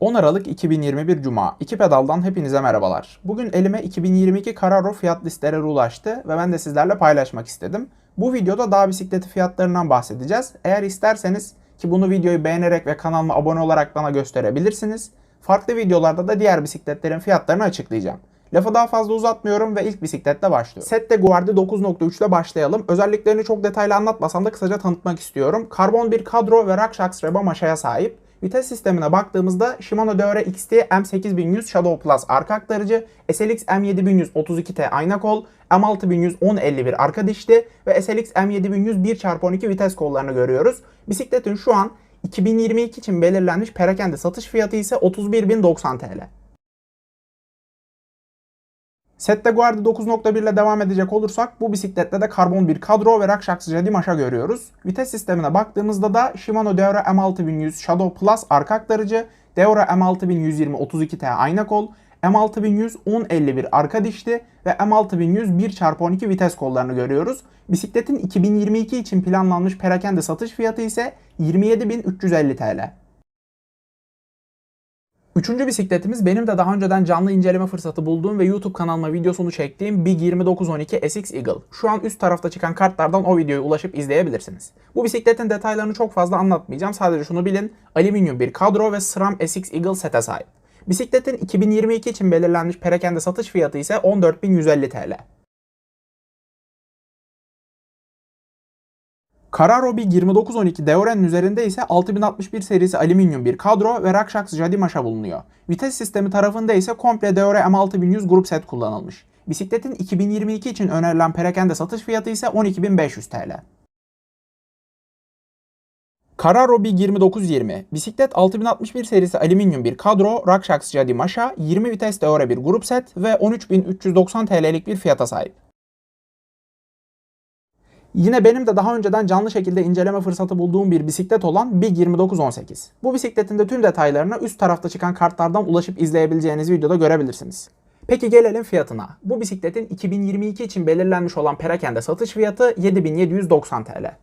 10 Aralık 2021 Cuma. İki pedaldan hepinize merhabalar. Bugün elime 2022 Carraro fiyat listeleri ulaştı ve ben de sizlerle paylaşmak istedim. Bu videoda dağ bisikleti fiyatlarından bahsedeceğiz. Eğer isterseniz ki bunu videoyu beğenerek ve kanalıma abone olarak bana gösterebilirsiniz. Farklı videolarda da diğer bisikletlerin fiyatlarını açıklayacağım. Lafı daha fazla uzatmıyorum ve ilk bisikletle başlıyorum. Sette Guardi 9.3 ile başlayalım. Özelliklerini çok detaylı anlatmasam da kısaca tanıtmak istiyorum. Karbon bir kadro ve Rakshaks Reba maşaya sahip. Vites sistemine baktığımızda Shimano Deore XT M8100 Shadow Plus arka aktarıcı, SLX M7100 32T ayna kol, M6100 1051 arka dişli ve SLX M7100 1x12 vites kollarını görüyoruz. Bisikletin şu an 2022 için belirlenmiş perakende satış fiyatı ise 31.090 TL. Sette Guardi 9.1 ile devam edecek olursak bu bisiklette de karbon bir kadro ve Rakshaks Jadi maşa görüyoruz. Vites sistemine baktığımızda da Shimano Deore M6100 Shadow Plus arka aktarıcı, Deore M6120 32T ayna kol, M6100 1051 arka dişli ve M6100 1x12 vites kollarını görüyoruz. Bisikletin 2022 için planlanmış perakende satış fiyatı ise 27.350 TL. Üçüncü bisikletimiz benim de daha önceden canlı inceleme fırsatı bulduğum ve YouTube kanalıma videosunu çektiğim Big 2912 SX Eagle. Şu an üst tarafta çıkan kartlardan o videoya ulaşıp izleyebilirsiniz. Bu bisikletin detaylarını çok fazla anlatmayacağım. Sadece şunu bilin. Alüminyum bir kadro ve SRAM SX Eagle sete sahip. Bisikletin 2022 için belirlenmiş perakende satış fiyatı ise 14.150 TL. Carraro bir 2912 Deore'nin üzerinde ise 6061 serisi alüminyum bir kadro ve Rakshaks Jadi maşa bulunuyor. Vites sistemi tarafında ise komple Deore M6100 grup set kullanılmış. Bisikletin 2022 için önerilen perakende satış fiyatı ise 12.500 TL. Carraro bir 2920. Bisiklet 6061 serisi alüminyum bir kadro, Rakshaks Jadi maşa, 20 vites Deore bir grup set ve 13.390 TL'lik bir fiyata sahip. Yine benim de daha önceden canlı şekilde inceleme fırsatı bulduğum bir bisiklet olan Big 2918. Bu bisikletin de tüm detaylarını üst tarafta çıkan kartlardan ulaşıp izleyebileceğiniz videoda görebilirsiniz. Peki gelelim fiyatına. Bu bisikletin 2022 için belirlenmiş olan perakende satış fiyatı 7790 TL.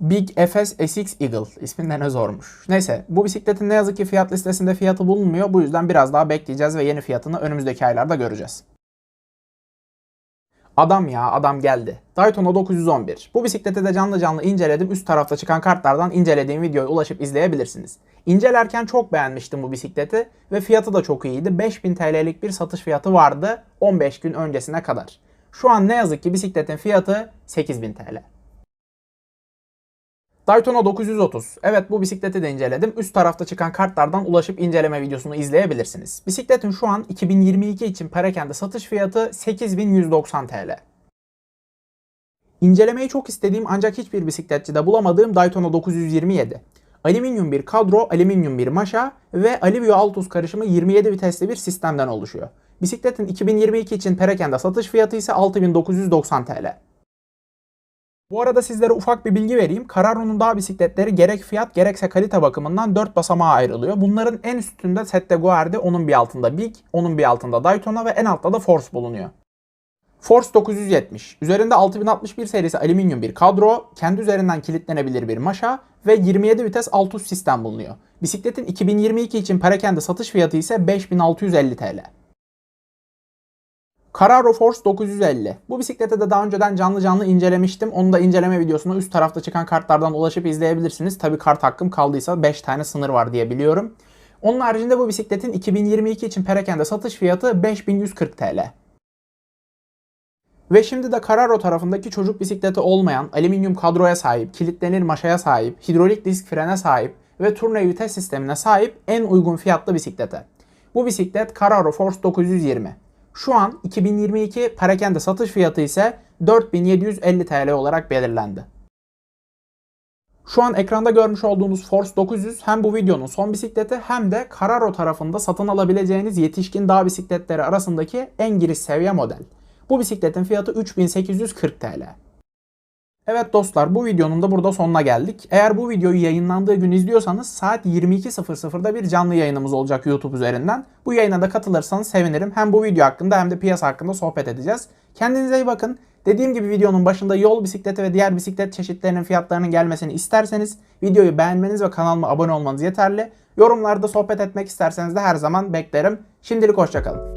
Big FS SX Eagle isminden ne zormuş. Neyse bu bisikletin ne yazık ki fiyat listesinde fiyatı bulunmuyor. Bu yüzden biraz daha bekleyeceğiz ve yeni fiyatını önümüzdeki aylarda göreceğiz. Adam ya adam geldi. Daytona 911. Bu bisikleti de canlı canlı inceledim. Üst tarafta çıkan kartlardan incelediğim videoya ulaşıp izleyebilirsiniz. İncelerken çok beğenmiştim bu bisikleti ve fiyatı da çok iyiydi. 5000 TL'lik bir satış fiyatı vardı 15 gün öncesine kadar. Şu an ne yazık ki bisikletin fiyatı 8000 TL. Daytona 930. Evet bu bisikleti de inceledim. Üst tarafta çıkan kartlardan ulaşıp inceleme videosunu izleyebilirsiniz. Bisikletin şu an 2022 için perakende satış fiyatı 8190 TL. İncelemeyi çok istediğim ancak hiçbir bisikletçide bulamadığım Daytona 927. Alüminyum bir kadro, alüminyum bir maşa ve Alivio Altus karışımı 27 vitesli bir sistemden oluşuyor. Bisikletin 2022 için perakende satış fiyatı ise 6990 TL. Bu arada sizlere ufak bir bilgi vereyim. Carraro'nun dağ bisikletleri gerek fiyat gerekse kalite bakımından 4 basamağa ayrılıyor. Bunların en üstünde Sette Guardi, onun bir altında Big, onun bir altında Daytona ve en altta da Force bulunuyor. Force 970. Üzerinde 6061 serisi alüminyum bir kadro, kendi üzerinden kilitlenebilir bir maşa ve 27 vites alt üst sistem bulunuyor. Bisikletin 2022 için perakende satış fiyatı ise 5650 TL. Carraro Force 950. Bu bisiklete de daha önceden canlı canlı incelemiştim. Onu da inceleme videosunu üst tarafta çıkan kartlardan ulaşıp izleyebilirsiniz. Tabi kart hakkım kaldıysa 5 tane sınır var diye biliyorum. Onun haricinde bu bisikletin 2022 için perakende satış fiyatı 5140 TL. Ve şimdi de Carraro tarafındaki çocuk bisikleti olmayan, alüminyum kadroya sahip, kilitlenir maşaya sahip, hidrolik disk frene sahip ve turne vites sistemine sahip en uygun fiyatlı bisiklete. Bu bisiklet Carraro Force 920. Şu an 2022 perakende satış fiyatı ise 4750 TL olarak belirlendi. Şu an ekranda görmüş olduğunuz Force 900 hem bu videonun son bisikleti hem de Carraro tarafında satın alabileceğiniz yetişkin dağ bisikletleri arasındaki en giriş seviye model. Bu bisikletin fiyatı 3840 TL. Evet dostlar bu videonun da burada sonuna geldik. Eğer bu videoyu yayınlandığı gün izliyorsanız saat 22.00'da bir canlı yayınımız olacak YouTube üzerinden. Bu yayına da katılırsanız sevinirim. Hem bu video hakkında hem de piyasa hakkında sohbet edeceğiz. Kendinize iyi bakın. Dediğim gibi videonun başında yol bisikleti ve diğer bisiklet çeşitlerinin fiyatlarının gelmesini isterseniz videoyu beğenmeniz ve kanalıma abone olmanız yeterli. Yorumlarda sohbet etmek isterseniz de her zaman beklerim. Şimdilik hoşçakalın.